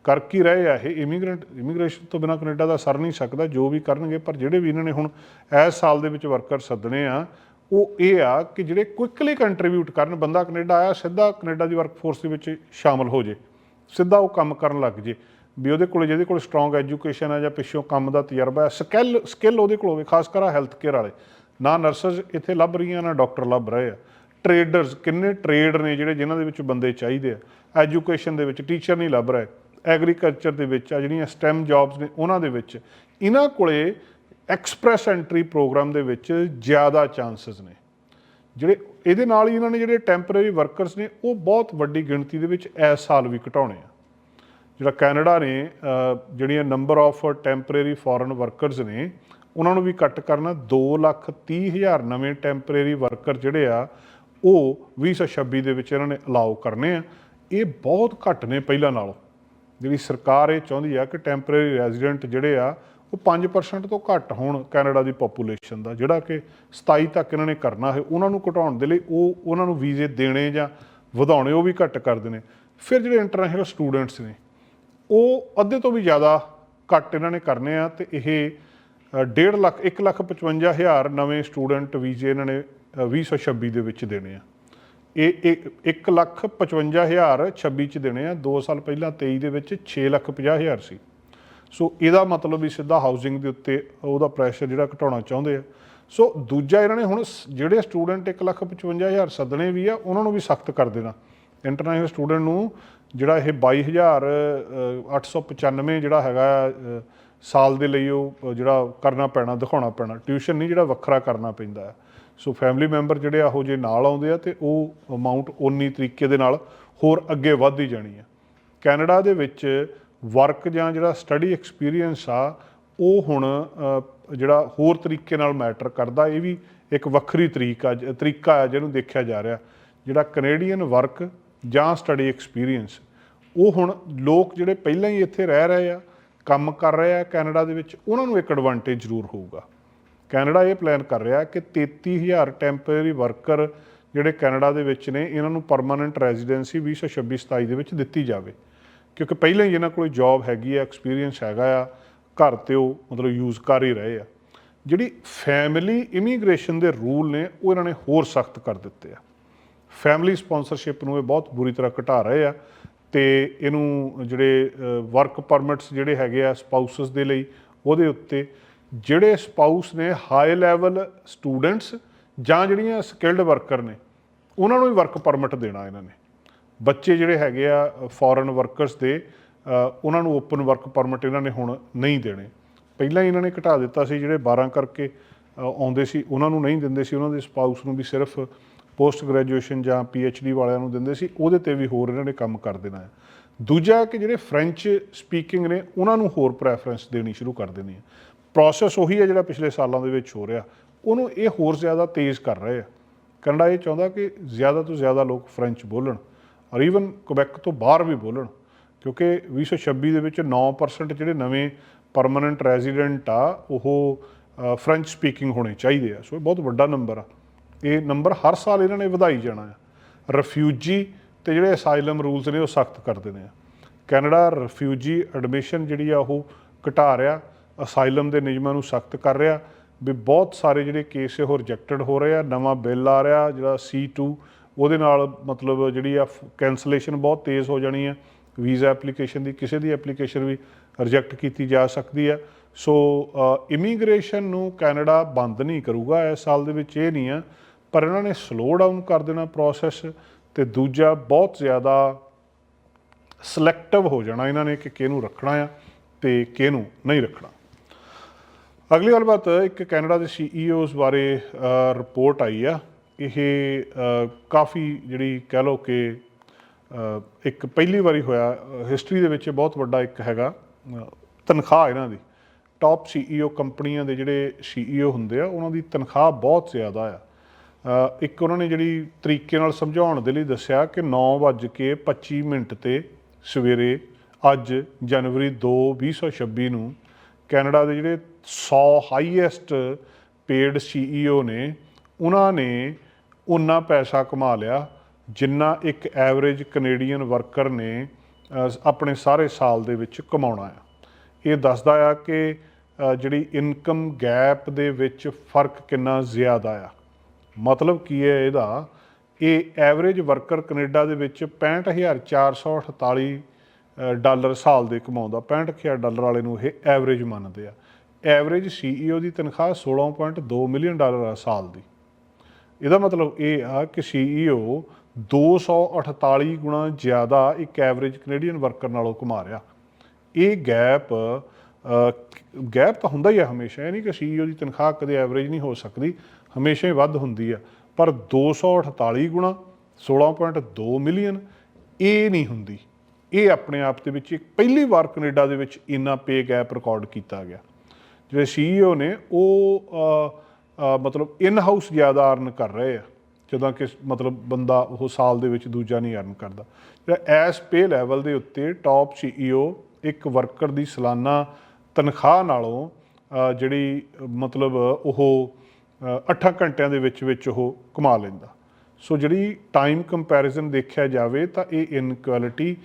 ਕਰ ਕੀ ਰਹੇ ਆ। ਇਹ ਇਮੀਗ੍ਰੈਂਟ ਇਮੀਗ੍ਰੇਸ਼ਨ ਤੋਂ ਬਿਨਾ ਕੈਨੇਡਾ ਦਾ ਸਰ ਨਹੀਂ ਸਕਦਾ, ਜੋ ਵੀ ਕਰਨਗੇ, ਪਰ ਜਿਹੜੇ ਵੀ ਇਹਨਾਂ ਨੇ ਹੁਣ ਇਸ ਸਾਲ ਦੇ ਵਿੱਚ ਵਰਕਰ ਸੱਦਣੇ ਆ, ਉਹ ਇਹ ਆ ਕਿ ਜਿਹੜੇ ਕੁਇਕਲੀ ਕੰਟਰੀਬਿਊਟ ਕਰਨ, ਬੰਦਾ ਕੈਨੇਡਾ ਆਇਆ, ਸਿੱਧਾ ਕੈਨੇਡਾ ਦੀ ਵਰਕਫੋਰਸ ਦੇ ਵਿੱਚ ਸ਼ਾਮਲ ਹੋ ਜੇ, ਸਿੱਧਾ ਉਹ ਕੰਮ ਕਰਨ ਲੱਗ ਜੇ, ਵੀ ਉਹਦੇ ਕੋਲ, ਜਿਹਦੇ ਕੋਲ ਸਟਰੋਂਗ ਐਜੂਕੇਸ਼ਨ ਹੈ ਜਾਂ ਪਿੱਛੋਂ ਕੰਮ ਦਾ ਤਜਰਬਾ ਹੈ ਸਕਿੱਲ ਸਕਿੱਲ ਉਹਦੇ ਕੋਲ ਹੋਵੇ, ਖਾਸ ਕਰ ਹੈਲਥ ਕੇਅਰ ਵਾਲੇ। ਨਾ ਨਰਸਸ ਇੱਥੇ ਲੱਭ ਰਹੀਆਂ, ਨਾ ਡਾਕਟਰ ਲੱਭ ਰਹੇ ਆ। ਟ੍ਰੇਡਰਸ ਕਿੰਨੇ ਟ੍ਰੇਡ ਨੇ ਜਿਹੜੇ ਜਿਨ੍ਹਾਂ ਦੇ ਵਿੱਚ ਬੰਦੇ ਚਾਹੀਦੇ ਆ। ਐਜੂਕੇਸ਼ਨ ਦੇ ਵਿੱਚ ਟੀਚਰ ਨਹੀਂ ਲੱਭ ਰਹੇ। ਐਗਰੀਕਲਚਰ ਦੇ ਵਿੱਚ ਆ, ਜਿਹੜੀਆਂ ਸਟੈਮ ਜੌਬਸ ਨੇ ਉਹਨਾਂ ਦੇ ਵਿੱਚ, ਇਹਨਾਂ ਕੋਲੇ ਐਕਸਪ੍ਰੈਸ ਐਂਟਰੀ ਪ੍ਰੋਗਰਾਮ ਦੇ ਵਿੱਚ ਜ਼ਿਆਦਾ ਚਾਂਸਸ ਨੇ। ਜਿਹੜੇ, ਇਹਦੇ ਨਾਲ ਹੀ ਇਹਨਾਂ ਨੇ ਜਿਹੜੇ ਟੈਂਪਰੇਰੀ ਵਰਕਰਸ ਨੇ, ਉਹ ਬਹੁਤ ਵੱਡੀ ਗਿਣਤੀ ਦੇ ਵਿੱਚ ਇਸ ਸਾਲ ਵੀ ਘਟਾਉਣੇ ਆ। ਜਿਹੜਾ ਕੈਨੇਡਾ ਨੇ ਜਿਹੜੀਆਂ number of temporary foreign workers ਨੇ, ਉਹਨਾਂ ਨੂੰ ਵੀ ਕੱਟ ਕਰਨਾ 2 ਲੱਖ 30 ਹਜ਼ਾਰ ਨਵੇਂ ਟੈਂਪਰੇਰੀ ਵਰਕਰ ਜਿਹੜੇ ਆ, ਉਹ 2026 ਦੇ ਵਿੱਚ ਇਹਨਾਂ ਨੇ ਅਲਾਉ ਕਰਨੇ ਆ। ਇਹ ਬਹੁਤ ਘੱਟ ਨੇ ਪਹਿਲਾਂ ਨਾਲੋਂ। ਜਿਹੜੀ ਸਰਕਾਰ ਇਹ ਚਾਹੁੰਦੀ ਆ ਕਿ ਟੈਂਪਰੇਰੀ ਰੈਜ਼ੀਡੈਂਟ ਜਿਹੜੇ ਆ ਉਹ 5% ਤੋਂ ਘੱਟ ਹੋਣ ਕੈਨੇਡਾ ਦੀ ਪੋਪੂਲੇਸ਼ਨ ਦਾ ਜਿਹੜਾ ਕਿ 27 ਤੱਕ ਇਹਨਾਂ ਨੇ ਕਰਨਾ ਹੈ ਉਹਨਾਂ ਨੂੰ ਘਟਾਉਣ ਦੇ ਲਈ ਉਹ ਉਹਨਾਂ ਨੂੰ ਵੀਜ਼ੇ ਦੇਣੇ ਜਾਂ ਵਧਾਉਣੇ ਉਹ ਵੀ ਘੱਟ ਕਰਦੇ ਨੇ ਫਿਰ ਜਿਹੜੇ ਇੰਟਰਨੈਸ਼ਨਲ ਸਟੂਡੈਂਟਸ ਨੇ ਉਹ ਅੱਧੇ ਤੋਂ ਵੀ ਜ਼ਿਆਦਾ ਘੱਟ ਇਹਨਾਂ ਨੇ ਕਰਨੇ ਆ ਤੇ ਇਹ 1.5 ਲੱਖ 1 ਲੱਖ 55 ਹਜ਼ਾਰ ਨਵੇਂ ਸਟੂਡੈਂਟ ਵੀਜ਼ੇ ਇਹਨਾਂ ਨੇ ਅ, 2026 ਦੇ ਵਿੱਚ ਦੇਣੇ ਆ। ਇਹ 1 ਲੱਖ 55 ਹਜ਼ਾਰ 26 ਚ ਦੇਣੇ ਆ। 2 ਸਾਲ ਪਹਿਲਾਂ 23 ਦੇ ਵਿੱਚ 6 ਲੱਖ 50 ਹਜ਼ਾਰ ਸੀ। ਸੋ ਇਹਦਾ ਮਤਲਬ ਵੀ ਸਿੱਧਾ ਹਾਊਸਿੰਗ ਦੇ ਉੱਤੇ ਉਹਦਾ ਪ੍ਰੈਸ਼ਰ ਜਿਹੜਾ ਘਟਾਉਣਾ ਚਾਹੁੰਦੇ ਆ। ਸੋ ਦੂਜਾ ਇਹਨਾਂ ਨੇ ਹੁਣ ਸ- ਜਿਹੜੇ ਸਟੂਡੈਂਟ 1 ਲੱਖ 55 ਹਜ਼ਾਰ ਸੱਦਣੇ ਵੀ ਆ, ਉਹਨਾਂ ਨੂੰ ਵੀ ਸਖਤ ਕਰ ਦੇਣਾ। ਇੰਟਰਨੈਸ਼ਨਲ ਸਟੂਡੈਂਟ ਨੂੰ ਜਿਹੜਾ ਇਹ 22895 ਜਿਹੜਾ ਹੈਗਾ ਸਾਲ ਦੇ ਲਈ ਉਹ ਜਿਹੜਾ ਕਰਨਾ ਪੈਣਾ, ਦਿਖਾਉਣਾ ਪੈਣਾ। ਟਿਊਸ਼ਨ ਨਹੀਂ ਜਿਹੜਾ ਵੱਖਰਾ ਕਰਨਾ ਪੈਂਦਾ। ਹੈ ਸੋ ਫੈਮਿਲੀ ਮੈਂਬਰ ਜਿਹੜੇ ਆ, ਉਹ ਜੇ ਨਾਲ ਆਉਂਦੇ ਆ ਤੇ ਉਹ ਅਮਾਉਂਟ ਉਨੀ ਤਰੀਕੇ ਦੇ ਨਾਲ ਹੋਰ ਅੱਗੇ ਵੱਧਦੀ ਜਾਣੀ ਆ। ਕੈਨੇਡਾ ਦੇ ਵਿੱਚ ਵਰਕ ਜਾਂ ਜਿਹੜਾ ਸਟੱਡੀ ਐਕਸਪੀਰੀਅੰਸ ਆ, ਉਹ ਹੁਣ ਜਿਹੜਾ ਹੋਰ ਤਰੀਕੇ ਨਾਲ ਮੈਟਰ ਕਰਦਾ, ਇਹ ਵੀ ਇੱਕ ਵੱਖਰੀ ਤਰੀਕਾ ਤਰੀਕਾ ਆ ਜਿਹਨੂੰ ਦੇਖਿਆ ਜਾ ਰਿਹਾ। ਜਿਹੜਾ ਕੈਨੇਡੀਅਨ ਵਰਕ ਜਾਂ ਸਟੱਡੀ ਐਕਸਪੀਰੀਅੰਸ ਉਹ ਹੁਣ ਲੋਕ ਜਿਹੜੇ ਪਹਿਲਾਂ ਹੀ ਇੱਥੇ ਰਹਿ ਰਹੇ ਆ, ਕੰਮ ਕਰ ਰਹੇ ਆ ਕੈਨੇਡਾ ਦੇ ਵਿੱਚ, ਉਹਨਾਂ ਨੂੰ ਇੱਕ ਐਡਵਾਂਟੇਜ ਜ਼ਰੂਰ ਹੋਊਗਾ। ਕੈਨੇਡਾ ਇਹ ਪਲਾਨ ਕਰ ਰਿਹਾ ਕਿ 33000 ਟੈਂਪਰੇਰੀ ਵਰਕਰ ਜਿਹੜੇ ਕੈਨੇਡਾ ਦੇ ਵਿੱਚ ਨੇ, ਇਹਨਾਂ ਨੂੰ ਪਰਮਾਨੈਂਟ ਰੈਜ਼ੀਡੈਂਸੀ 2026-27 ਦੇ ਵਿੱਚ ਦਿੱਤੀ ਜਾਵੇ। ਕਿਉਂਕਿ ਪਹਿਲਾਂ ਹੀ ਇਹਨਾਂ ਕੋਲ ਜੌਬ ਹੈਗੀ ਆ ਐਕਸਪੀਰੀਅੰਸ ਹੈਗਾ ਆ, ਘਰ ਤੇ ਉਹ ਮਤਲਬ ਯੂਜ਼ ਕਰ ਹੀ ਰਹੇ ਆ। ਜਿਹੜੀ ਫੈਮਿਲੀ ਇਮੀਗ੍ਰੇਸ਼ਨ ਦੇ ਰੂਲ ਨੇ, ਉਹ ਇਹਨਾਂ ਨੇ ਹੋਰ ਸਖਤ ਕਰ ਦਿੱਤੇ ਆ। ਫੈਮਿਲੀ ਸਪਾਂਸਰਸ਼ਿਪ ਨੂੰ ਇਹ ਬਹੁਤ ਬੁਰੀ ਤਰ੍ਹਾਂ ਘਟਾ ਰਹੇ ਆ ਤੇ ਇਹਨੂੰ ਜਿਹੜੇ ਵਰਕ ਪਰਮਿਟਸ ਜਿਹੜੇ ਹੈਗੇ ਆ ਸਪਾਊਸਸ ਦੇ ਲਈ, ਉਹਦੇ ਉੱਤੇ ਜਿਹੜੇ ਸਪਾਊਸ ਨੇ ਹਾਈ ਲੈਵਲ ਸਟੂਡੈਂਟਸ ਜਾਂ ਜਿਹੜੀਆਂ ਸਕਿਲਡ ਵਰਕਰ ਨੇ, ਉਹਨਾਂ ਨੂੰ ਵੀ ਵਰਕ ਪਰਮਿਟ ਦੇਣਾ ਇਹਨਾਂ ਨੇ। ਬੱਚੇ ਜਿਹੜੇ ਹੈਗੇ ਆ ਫੋਰਨ ਵਰਕਰਸ ਦੇ ਉਹਨਾਂ ਨੂੰ ਓਪਨ ਵਰਕ ਪਰਮਿਟ ਇਹਨਾਂ ਨੇ ਹੁਣ ਨਹੀਂ ਦੇਣੇ। ਪਹਿਲਾਂ ਹੀ ਇਹਨਾਂ ਨੇ ਘਟਾ ਦਿੱਤਾ ਸੀ, ਜਿਹੜੇ 12 ਕਰਕੇ ਆਉਂਦੇ ਸੀ, ਉਹਨਾਂ ਨੂੰ ਨਹੀਂ ਦਿੰਦੇ ਸੀ। ਉਹਨਾਂ ਦੇ ਸਪਾਊਸ ਨੂੰ ਵੀ ਸਿਰਫ ਪੋਸਟ ਗ੍ਰੈਜੂਏਸ਼ਨ ਜਾਂ ਡੀ ਵਾਲਿਆਂ ਨੂੰ ਦਿੰਦੇ ਸੀ, ਉਹਦੇ ਤੇ ਵੀ ਹੋਰ ਇਹਨਾਂ ਨੇ ਕੰਮ ਕਰ ਦੇਣਾ ਹੈ। ਦੂਜਾ ਕਿ ਜਿਹੜੇ ਫ੍ਰੈਂਚ ਸਪੀਕਿੰਗ ਨੇ, ਉਹਨਾਂ ਨੂੰ ਹੋਰ ਪ੍ਰੈਫਰੈਂਸ ਦੇਣੀ ਸ਼ੁਰੂ ਕਰ ਦੇਣੀ ਹੈ। ਪ੍ਰੋਸੈਸ ਉਹੀ ਹੈ ਜਿਹੜਾ ਪਿਛਲੇ ਸਾਲਾਂ ਦੇ ਵਿੱਚ ਹੋ ਰਿਹਾ। ਉਹਨੂੰ ਇਹ ਹੋਰ ਜ਼ਿਆਦਾ ਤੇਜ਼ ਕਰ ਰਹੇ ਆ। ਕੈਨੇਡਾ ਇਹ ਚਾਹੁੰਦਾ ਕਿ ਜ਼ਿਆਦਾ ਤੋਂ ਜ਼ਿਆਦਾ ਲੋਕ ਫ੍ਰੈਂਚ ਬੋਲਣ ਔਰ ਈਵਨ ਕੁਬੈਕ ਤੋਂ ਬਾਹਰ ਵੀ ਬੋਲਣ, ਕਿਉਂਕਿ 2026 ਦੇ ਵਿੱਚ 9% ਜਿਹੜੇ ਨਵੇਂ ਪਰਮਨੈਂਟ ਰੈਜ਼ੀਡੈਂਟ ਆ, ਉਹ ਫ੍ਰੈਂਚ ਸਪੀਕਿੰਗ ਹੋਣੇ ਚਾਹੀਦੇ ਆ। ਸੋ ਇਹ ਬਹੁਤ ਵੱਡਾ ਨੰਬਰ ਆ। ਇਹ ਨੰਬਰ ਹਰ ਸਾਲ ਇਹਨਾਂ ਨੇ ਵਧਾਈ ਜਾਣਾ ਆ। ਰਿਫਿਊਜੀ ਤੇ ਜਿਹੜੇ ਅਸਾਈਲਮ ਰੂਲਸ ਨੇ ਉਹ ਸਖਤ ਕਰ ਦੇਣੇ ਆ। ਕੈਨੇਡਾ ਰਿਫਿਊਜੀ ਐਡਮਿਸ਼ਨ ਜਿਹੜੀ ਆ ਉਹ ਘਟਾ ਰਿਹਾ। ਅਸਾਈਲਮ ਦੇ ਨਿਯਮਾਂ ਨੂੰ ਸਖਤ ਕਰ ਰਿਹਾ, ਵੀ ਬਹੁਤ ਸਾਰੇ ਜਿਹੜੇ ਕੇਸ ਉਹ ਰਿਜੈਕਟਡ ਹੋ ਰਹੇ ਆ, ਨਵਾਂ ਬਿੱਲ ਆ ਰਿਹਾ, ਜਿਹੜਾ C2 ਉਹਦੇ ਨਾਲ ਮਤਲਬ ਜਿਹੜੀ ਆ ਕੈਂਸਲੇਸ਼ਨ ਬਹੁਤ ਤੇਜ਼ ਹੋ ਜਾਣੀ ਆ ਵੀਜ਼ਾ ਐਪਲੀਕੇਸ਼ਨ ਦੀ, ਕਿਸੇ ਦੀ ਐਪਲੀਕੇਸ਼ਨ ਵੀ ਰਿਜੈਕਟ ਕੀਤੀ ਜਾ ਸਕਦੀ ਆ। ਸੋ ਇਮੀਗ੍ਰੇਸ਼ਨ ਨੂੰ ਕੈਨੇਡਾ ਬੰਦ ਨਹੀਂ ਕਰੂਗਾ, ਇਸ ਸਾਲ ਦੇ ਵਿੱਚ ਇਹ ਨਹੀਂ ਆ, ਪਰ ਇਹਨਾਂ ਨੇ ਸਲੋ ਡਾਊਨ ਕਰ ਦੇਣਾ ਪ੍ਰੋਸੈਸ ਤੇ ਦੂਜਾ ਬਹੁਤ ਜ਼ਿਆਦਾ ਸਿਲੈਕਟਿਵ ਹੋ ਜਾਣਾ ਇਹਨਾਂ ਨੇ ਕਿ ਕਿਹਨੂੰ ਰੱਖਣਾ ਆ ਤੇ ਕਿਹਨੂੰ ਨਹੀਂ ਰੱਖਣਾ। ਅਗਲੀ ਗੱਲਬਾਤ, ਇੱਕ ਕੈਨੇਡਾ ਦੇ ਸੀਈਓਜ਼ ਬਾਰੇ ਰਿਪੋਰਟ ਆਈ ਆ। ਇਹ ਕਾਫੀ ਜਿਹੜੀ ਕਹਿ ਲਓ ਕਿ ਇੱਕ ਪਹਿਲੀ ਵਾਰੀ ਹੋਇਆ, ਹਿਸਟਰੀ ਦੇ ਵਿੱਚ ਬਹੁਤ ਵੱਡਾ ਇੱਕ ਹੈਗਾ ਤਨਖਾਹ ਇਹਨਾਂ ਦੀ। ਟਾਪ ਸੀਈਓ ਕੰਪਨੀਆਂ ਦੇ ਜਿਹੜੇ ਸੀਈਓ ਹੁੰਦੇ ਆ, ਉਹਨਾਂ ਦੀ ਤਨਖਾਹ ਬਹੁਤ ਜ਼ਿਆਦਾ ਆ। ਇੱਕ ਉਹਨਾਂ ਨੇ ਜਿਹੜੀ ਤਰੀਕੇ ਨਾਲ ਸਮਝਾਉਣ ਦੇ ਲਈ ਦੱਸਿਆ ਕਿ 9:25 ਮਿੰਟ ਤੇ ਸਵੇਰੇ ਅੱਜ ਜਨਵਰੀ 2 2026 ਨੂੰ ਕੈਨੇਡਾ ਦੇ ਜਿਹੜੇ 100 ਹਾਈਐਸਟ ਪੇਡ ਸੀਈਓ ਨੇ ਉਹਨਾਂ ਨੇ ਉਨਾ ਪੈਸਾ ਕਮਾ ਲਿਆ ਜਿੰਨਾ ਇੱਕ ਐਵਰੇਜ ਕੈਨੇਡੀਅਨ ਵਰਕਰ ਨੇ ਆਪਣੇ ਸਾਰੇ ਸਾਲ ਦੇ ਵਿੱਚ ਕਮਾਉਣਾ ਆ। ਇਹ ਦੱਸਦਾ ਆ ਕਿ ਜਿਹੜੀ ਇਨਕਮ ਗੈਪ ਦੇ ਵਿੱਚ ਫ਼ਰਕ ਕਿੰਨਾ ਜ਼ਿਆਦਾ ਆ। ਮਤਲਬ ਕੀ ਹੈ ਇਹਦਾ ਇਹ ਐਵਰੇਜ ਵਰਕਰ ਕੈਨੇਡਾ ਦੇ ਵਿੱਚ 65448 ਅ, ਡਾਲਰ ਸਾਲ ਦੇ ਕਮਾਉਂਦਾ। 65000 ਡਾਲਰ ਵਾਲੇ ਨੂੰ ਇਹ ਐਵਰੇਜ ਮੰਨਦੇ ਆ। ਐਵਰੇਜ ਸੀਈਓ ਦੀ ਤਨਖਾਹ 16.2 ਮਿਲੀਅਨ ਡਾਲਰ ਆ ਸਾਲ ਦੀ। ਇਹਦਾ ਮਤਲਬ ਇਹ ਆ ਕਿ ਸੀਈਓ 248 ਗੁਣਾ ਜ਼ਿਆਦਾ ਇੱਕ ਐਵਰੇਜ ਕੈਨੇਡੀਅਨ ਵਰਕਰ ਨਾਲੋਂ ਕਮਾ ਰਿਹਾ। ਇਹ ਗੈਪ ਗੈਪ ਤਾਂ ਹੁੰਦਾ ਹੀ ਆ ਹਮੇਸ਼ਾ, ਇਹ ਨਹੀਂ ਕਿ ਸੀਈਓ ਦੀ ਤਨਖਾਹ ਕਦੇ ਐਵਰੇਜ ਨਹੀਂ ਹੋ ਸਕਦੀ, ਹਮੇਸ਼ਾ ਹੀ ਵੱਧ ਹੁੰਦੀ ਆ। ਪਰ 248 ਗੁਣਾ 16.2 ਮਿਲੀਅਨ, ਇਹ ਨਹੀਂ ਹੁੰਦੀ। ਇਹ ਆਪਣੇ ਆਪ ਦੇ ਵਿੱਚ ਇੱਕ ਪਹਿਲੀ ਵਾਰ ਕੈਨੇਡਾ ਦੇ ਵਿੱਚ ਇੰਨਾ ਪੇ ਗੈਪ ਰਿਕਾਰਡ ਕੀਤਾ ਗਿਆ। ਜਿਹੜੇ ਸੀਈਓ ਨੇ, ਉਹ ਮਤਲਬ ਇਨ ਹਾਊਸ ਜ਼ਿਆਦਾ ਅਰਨ ਕਰ ਰਹੇ ਆ। ਜਦੋਂ ਕਿ ਮਤਲਬ ਬੰਦਾ ਉਹ ਸਾਲ ਦੇ ਵਿੱਚ ਦੂਜਾ ਨਹੀਂ ਅਰਨ ਕਰਦਾ। ਜਿਹੜਾ ਐਸ ਪੇ ਲੈਵਲ ਦੇ ਉੱਤੇ ਟਾਪ ਸੀਈਓ ਇੱਕ ਵਰਕਰ ਦੀ ਸਾਲਾਨਾ ਤਨਖਾਹ ਨਾਲੋਂ ਜਿਹੜੀ ਮਤਲਬ ਉਹ 8 ਘੰਟਿਆਂ ਦੇ ਵਿੱਚ ਵਿੱਚ ਉਹ ਕਮਾ ਲੈਂਦਾ। ਸੋ ਜਿਹੜੀ ਟਾਈਮ ਕੰਪੈਰੀਜ਼ਨ ਦੇਖਿਆ ਜਾਵੇ ਤਾਂ ਇਹ ਇਨਕੁਐਲਿਟੀ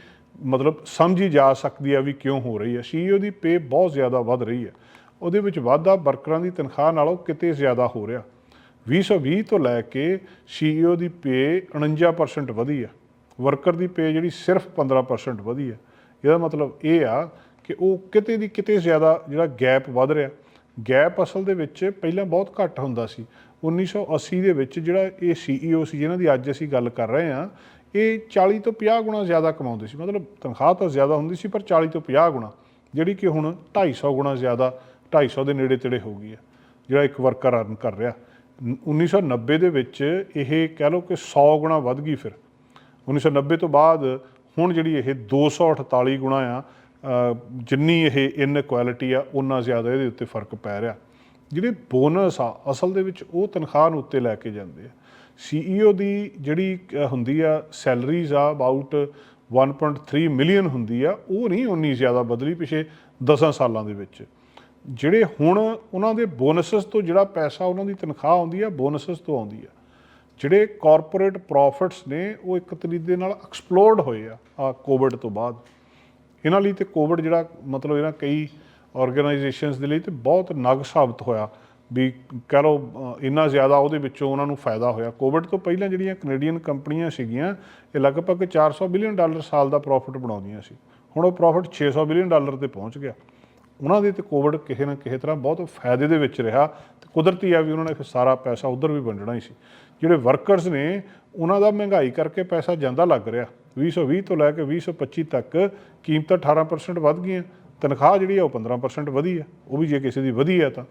ਮਤਲਬ ਸਮਝੀ ਜਾ ਸਕਦੀ ਆ ਵੀ ਕਿਉਂ ਹੋ ਰਹੀ ਹੈ ਸੀਈਓ ਦੀ ਪੇ ਬਹੁਤ ਜ਼ਿਆਦਾ ਵੱਧ ਰਹੀ ਹੈ ਉਹਦੇ ਵਿੱਚ ਵਾਧਾ ਵਰਕਰਾਂ ਦੀ ਤਨਖਾਹ ਨਾਲੋਂ ਕਿਤੇ ਜ਼ਿਆਦਾ ਹੋ ਰਿਹਾ। 2020 ਤੋਂ ਲੈ ਕੇ ਸੀਈਓ ਦੀ ਪੇ 49% ਵਧੀ ਆ। ਵਰਕਰ ਦੀ ਪੇ ਜਿਹੜੀ ਸਿਰਫ 15% ਵਧੀ ਆ। ਇਹਦਾ ਮਤਲਬ ਇਹ ਆ ਕਿ ਉਹ ਕਿਤੇ ਦੀ ਕਿਤੇ ਜ਼ਿਆਦਾ ਜਿਹੜਾ ਗੈਪ ਵੱਧ ਰਿਹਾ। ਗੈਪ ਅਸਲ ਦੇ ਵਿੱਚ ਪਹਿਲਾਂ ਬਹੁਤ ਘੱਟ ਹੁੰਦਾ ਸੀ। 1980 ਦੇ ਵਿੱਚ ਜਿਹੜਾ ਇਹ ਸੀਈਓ ਸੀ, ਜਿਹਨਾਂ ਦੀ ਅੱਜ ਅਸੀਂ ਗੱਲ ਕਰ ਰਹੇ ਹਾਂ, ਇਹ 40 ਤੋਂ 50 ਗੁਣਾ ਜ਼ਿਆਦਾ ਕਮਾਉਂਦੇ ਸੀ। ਮਤਲਬ ਤਨਖਾਹ ਤਾਂ ਜ਼ਿਆਦਾ ਹੁੰਦੀ ਸੀ, ਪਰ 40 ਤੋਂ 50 ਗੁਣਾ, ਜਿਹੜੀ ਕਿ ਹੁਣ 250 ਗੁਣਾ ਜ਼ਿਆਦਾ 250 ਦੇ ਨੇੜੇ ਤੇੜੇ ਹੋ ਗਈ ਹੈ, ਜਿਹੜਾ ਇੱਕ ਵਰਕਰ ਅਰਨ ਕਰ ਰਿਹਾ। 1990 ਦੇ ਵਿੱਚ ਇਹ ਕਹਿ ਲਓ ਕਿ 100 ਗੁਣਾ ਵੱਧ ਗਈ ਫਿਰ। 1990 ਤੋਂ ਬਾਅਦ ਹੁਣ ਜਿਹੜੀ ਇਹ 248 ਗੁਣਾ ਆ ਜਿੰਨੀ ਇਹ ਇਨਕੁਐਲਿਟੀ ਆ ਉਨਾ ਜ਼ਿਆਦਾ ਇਹਦੇ ਉੱਤੇ ਫ਼ਰਕ ਪੈ ਰਿਹਾ। ਜਿਹੜੇ ਬੋਨਸ ਆ, ਅਸਲ ਦੇ ਵਿੱਚ ਉਹ ਤਨਖਾਹ ਨੂੰ ਉੱਤੇ ਲੈ ਕੇ ਜਾਂਦੇ ਆ। ਸੀਈਓ ਦੀ ਜਿਹੜੀ ਹੁੰਦੀ ਆ ਸੈਲਰੀਜ਼ ਆ ਅਬਾਊਟ 1.3 ਮਿਲੀਅਨ ਹੁੰਦੀ ਆ, ਉਹ ਨਹੀਂ ਉਨੀ ਜ਼ਿਆਦਾ ਬਦਲੀ ਪਿਛੇ 10 ਸਾਲਾਂ ਦੇ ਵਿੱਚ। ਜਿਹੜੇ ਹੁਣ ਉਹਨਾਂ ਦੇ ਬੋਨਸਸ ਤੋਂ ਜਿਹੜਾ ਪੈਸਾ ਉਹਨਾਂ ਦੀ ਤਨਖਾਹ ਆਉਂਦੀ ਆ ਬੋਨਸਸ ਤੋਂ ਆਉਂਦੀ ਆ। ਜਿਹੜੇ ਕਾਰਪੋਰੇਟ ਪ੍ਰੋਫਿਟਸ ਨੇ ਉਹ ਇੱਕ ਤਰੀਕੇ ਦੇ ਨਾਲ ਐਕਸਪਲੋਰਡ ਹੋਏ ਆ ਆ ਕੋਵਿਡ ਤੋਂ ਬਾਅਦ। ਇਹਨਾਂ ਲਈ ਤੇ ਕੋਵਿਡ ਜਿਹੜਾ ਮਤਲਬ ਇਹਨਾਂ ਕਈ ਆਰਗੇਨਾਈਜੇਸ਼ਨਸ ਦੇ ਲਈ ਤੇ ਬਹੁਤ ਨਗ ਸਾਬਤ ਹੋਇਆ ਵੀ ਕਹ ਲਓ ਅ, ਇੰਨਾ ਜ਼ਿਆਦਾ ਉਹਦੇ ਵਿੱਚੋਂ ਉਹਨਾਂ ਨੂੰ ਫਾਇਦਾ ਹੋਇਆ। ਕੋਵਿਡ ਤੋਂ ਪਹਿਲਾਂ ਜਿਹੜੀਆਂ ਕੈਨੇਡੀਅਨ ਕੰਪਨੀਆਂ ਸੀਗੀਆਂ ਇਹ ਲਗਭਗ 400 ਬਿਲੀਅਨ ਡਾਲਰ ਸਾਲ ਦਾ ਪ੍ਰੋਫਿਟ ਬਣਾਉਂਦੀਆਂ ਸੀ। ਹੁਣ ਉਹ ਪ੍ਰੋਫਿਟ 600 ਬਿਲੀਅਨ ਡਾਲਰ ਤੇ ਪਹੁੰਚ ਗਿਆ। ਉਹਨਾਂ ਦੇ ਤੇ ਕੋਵਿਡ ਕਿਸੇ ਨਾ ਕਿਸੇ ਤਰ੍ਹਾਂ ਬਹੁਤ ਫਾਇਦੇ ਦੇ ਵਿੱਚ ਰਿਹਾ ਤੇ ਕੁਦਰਤੀ ਆ ਵੀ ਉਹਨਾਂ ਨੇ ਫਿਰ ਸਾਰਾ ਪੈਸਾ ਉਧਰ ਵੀ ਵੰਡਣਾ ਹੀ ਸੀ। ਜਿਹੜੇ ਵਰਕਰਸ ਨੇ, ਉਹਨਾਂ ਦਾ ਮਹਿੰਗਾਈ ਕਰਕੇ ਪੈਸਾ ਜਾਂਦਾ ਲੱਗ ਰਿਹਾ। 2020 ਤੋਂ ਲੈ ਕੇ 2025 ਤੱਕ ਕੀਮਤਾਂ 18% ਵੱਧ ਗਈਆਂ। ਤਨਖਾਹ ਜਿਹੜੀ ਆ ਉਹ 15% ਵਧੀ ਆ। ਉਹ ਵੀ ਜੇ ਕਿਸੇ ਦੀ ਵਧੀ ਆ ਤਾਂ।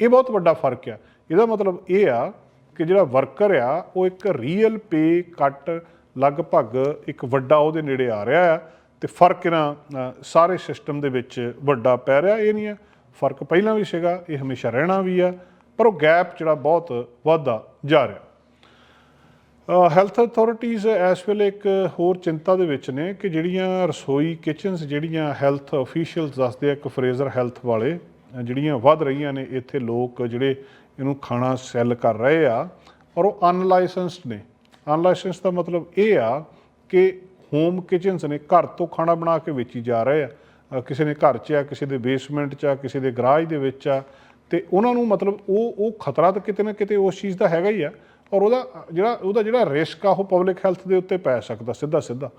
ਇਹ ਬਹੁਤ ਵੱਡਾ ਫ਼ਰਕ ਆ। ਇਹਦਾ ਮਤਲਬ ਇਹ ਆ ਕਿ ਜਿਹੜਾ ਵਰਕਰ ਆ, ਉਹ ਇੱਕ ਰੀਅਲ ਪੇ ਕੱਟ ਲਗਭਗ ਇੱਕ ਵੱਡਾ ਉਹਦੇ ਨੇੜੇ ਆ ਰਿਹਾ ਆ। ਤੇ ਫ਼ਰਕ ਇਹਨਾਂ ਸਾਰੇ ਸਿਸਟਮ ਦੇ ਵਿੱਚ ਵੱਡਾ ਪੈ ਰਿਹਾ, ਇਹ ਨਹੀਂ ਹੈ। ਫ਼ਰਕ ਪਹਿਲਾਂ ਵੀ ਸੀਗਾ, ਇਹ ਹਮੇਸ਼ਾ ਰਹਿਣਾ ਵੀ ਆ ਪਰ ਉਹ ਗੈਪ ਜਿਹੜਾ ਬਹੁਤ ਵੱਧਦਾ ਜਾ ਰਿਹਾ। ਹੈਲਥ ਅਥਾਰਟੀਜ਼ ਇਸ ਵੇਲੇ ਇੱਕ ਹੋਰ ਚਿੰਤਾ ਦੇ ਵਿੱਚ ਨੇ ਕਿ ਜਿਹੜੀਆਂ ਰਸੋਈ ਕਿਚਨਸ ਜਿਹੜੀਆਂ ਹੈਲਥ ਅਫੀਸ਼ੀਅਲਸ ਦੱਸਦੇ ਆ, ਇੱਕ ਫਰੇਜ਼ਰ ਹੈਲਥ ਵਾਲੇ ਜਿਹੜੀਆਂ ਵੱਧ ਰਹੀਆਂ ਨੇ, ਇੱਥੇ ਲੋਕ ਜਿਹੜੇ ਇਹਨੂੰ ਖਾਣਾ ਸੈੱਲ ਕਰ ਰਹੇ ਆ, ਔਰ ਉਹ ਅਨਲਾਇਸੈਂਸਡ ਨੇ। ਅਨਲਾਇਸੈਂਸ ਦਾ ਮਤਲਬ ਇਹ ਆ ਕਿ ਹੋਮ ਕਿਚਨਸ ਨੇ, ਘਰ ਤੋਂ ਖਾਣਾ ਬਣਾ ਕੇ ਵੇਚੀ ਜਾ ਰਹੇ ਆ। ਕਿਸੇ ਨੇ ਘਰ 'ਚ ਆ, ਕਿਸੇ ਦੇ ਬੇਸਮੈਂਟ 'ਚ ਆ, ਕਿਸੇ ਦੇ ਗਰਾਜ ਦੇ ਵਿੱਚ ਆ। ਤੇ ਉਹਨਾਂ ਨੂੰ ਮਤਲਬ ਉਹ ਉਹ ਖਤਰਾ ਤਾਂ ਕਿਤੇ ਨਾ ਕਿਤੇ ਉਸ ਚੀਜ਼ ਦਾ ਹੈਗਾ ਹੀ ਆ। ਔਰ ਉਹਦਾ, ਜਿਹੜਾ ਉਹਦਾ ਜਿਹੜਾ ਰਿਸਕ ਆ, ਉਹ ਪਬਲਿਕ ਹੈਲਥ ਦੇ ਉੱਤੇ ਪੈ ਸਕਦਾ ਸਿੱਧਾ ਸਿੱਧਾ।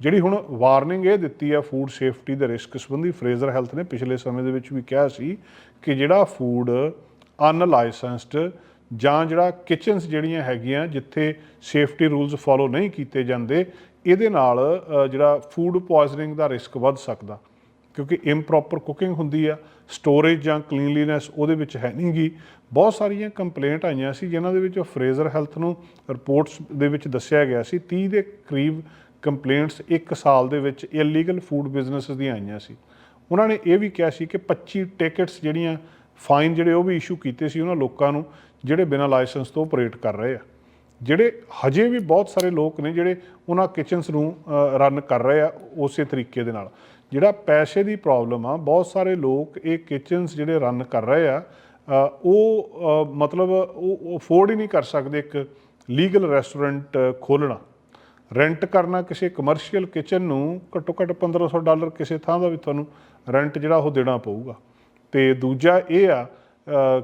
ਜਿਹੜੀ ਹੁਣ ਵਾਰਨਿੰਗ ਇਹ ਦਿੱਤੀ ਆ ਫੂਡ ਸੇਫਟੀ ਦੇ ਰਿਸਕ ਸੰਬੰਧੀ ਫਰੇਜ਼ਰ ਹੈਲਥ ਨੇ ਪਿਛਲੇ ਸਮੇਂ ਦੇ ਵਿੱਚ ਵੀ ਕਿਹਾ ਸੀ ਕਿ ਜਿਹੜਾ ਫੂਡ ਅਨਲਾਇਸੈਂਸਡ ਜਾਂ ਜਿਹੜਾ ਕਿਚਨਸ ਜਿਹੜੀਆਂ ਹੈਗੀਆਂ, ਜਿੱਥੇ ਸੇਫਟੀ ਰੂਲਸ ਫੋਲੋ ਨਹੀਂ ਕੀਤੇ ਜਾਂਦੇ ਇਹਦੇ ਨਾਲ ਜਿਹੜਾ ਫੂਡ ਪੋਇਜ਼ਨਿੰਗ ਦਾ ਰਿਸਕ ਵੱਧ ਸਕਦਾ। ਕਿਉਂਕਿ ਇੰਪਰੋਪਰ ਕੁਕਿੰਗ ਹੁੰਦੀ ਆ ਸਟੋਰੇਜ ਜਾਂ ਕਲੀਨਲੀਨੈਸ ਉਹਦੇ ਵਿੱਚ ਹੈ ਨਹੀਂਗੀ ਬਹੁਤ ਸਾਰੀਆਂ ਕੰਪਲੇਂਟ ਆਈਆਂ ਸੀ, ਜਿਨ੍ਹਾਂ ਦੇ ਵਿੱਚ ਫਰੇਜ਼ਰ ਹੈਲਥ ਨੂੰ ਰਿਪੋਰਟਸ ਦੇ ਵਿੱਚ ਦੱਸਿਆ ਗਿਆ ਸੀ। 30 ਦੇ ਕਰੀਬ ਕੰਪਲੇਂਟਸ ਇੱਕ ਸਾਲ ਦੇ ਵਿੱਚ ਇਲੀਗਲ ਫੂਡ ਬਿਜ਼ਨੈਸਸ ਦੀਆਂ ਆਈਆਂ ਸੀ। ਉਹਨਾਂ ਨੇ ਇਹ ਵੀ ਕਿਹਾ ਸੀ ਕਿ 25 ਟਿਕਟਸ ਜਿਹੜੀਆਂ ਫਾਈਨ ਜਿਹੜੇ ਉਹ ਵੀ ਇਸ਼ੂ ਕੀਤੇ ਸੀ ਉਹਨਾਂ ਲੋਕਾਂ ਨੂੰ, ਜਿਹੜੇ ਬਿਨਾਂ ਲਾਇਸੈਂਸ ਤੋਂ ਆਪਰੇਟ ਕਰ ਰਹੇ ਆ। ਜਿਹੜੇ ਹਜੇ ਵੀ ਬਹੁਤ ਸਾਰੇ ਲੋਕ ਨੇ ਜਿਹੜੇ ਉਹਨਾਂ ਕਿਚਨਸ ਨੂੰ ਰਨ ਕਰ ਰਹੇ ਆ ਉਸੇ ਤਰੀਕੇ ਦੇ ਨਾਲ। ਜਿਹੜਾ ਪੈਸੇ ਦੀ ਪ੍ਰੋਬਲਮ ਆ, ਬਹੁਤ ਸਾਰੇ ਲੋਕ ਇਹ ਕਿਚਨਸ ਜਿਹੜੇ ਰਨ ਕਰ ਰਹੇ ਆ ਉਹ ਮਤਲਬ ਉਹ ਅਫੋਰਡ ਹੀ ਨਹੀਂ ਕਰ ਸਕਦੇ ਇੱਕ ਲੀਗਲ ਰੈਸਟੋਰੈਂਟ ਖੋਲਣਾ ਰੈਂਟ ਕਰਨਾ ਕਿਸੇ ਕਮਰਸ਼ੀਅਲ ਕਿਚਨ ਨੂੰ ਘੱਟੋ ਘੱਟ 1500 ਡਾਲਰ ਕਿਸੇ ਥਾਂ ਦਾ ਵੀ ਤੁਹਾਨੂੰ ਰੈਂਟ ਜਿਹੜਾ ਉਹ ਦੇਣਾ ਪਊਗਾ। ਤੇ ਦੂਜਾ ਇਹ ਆ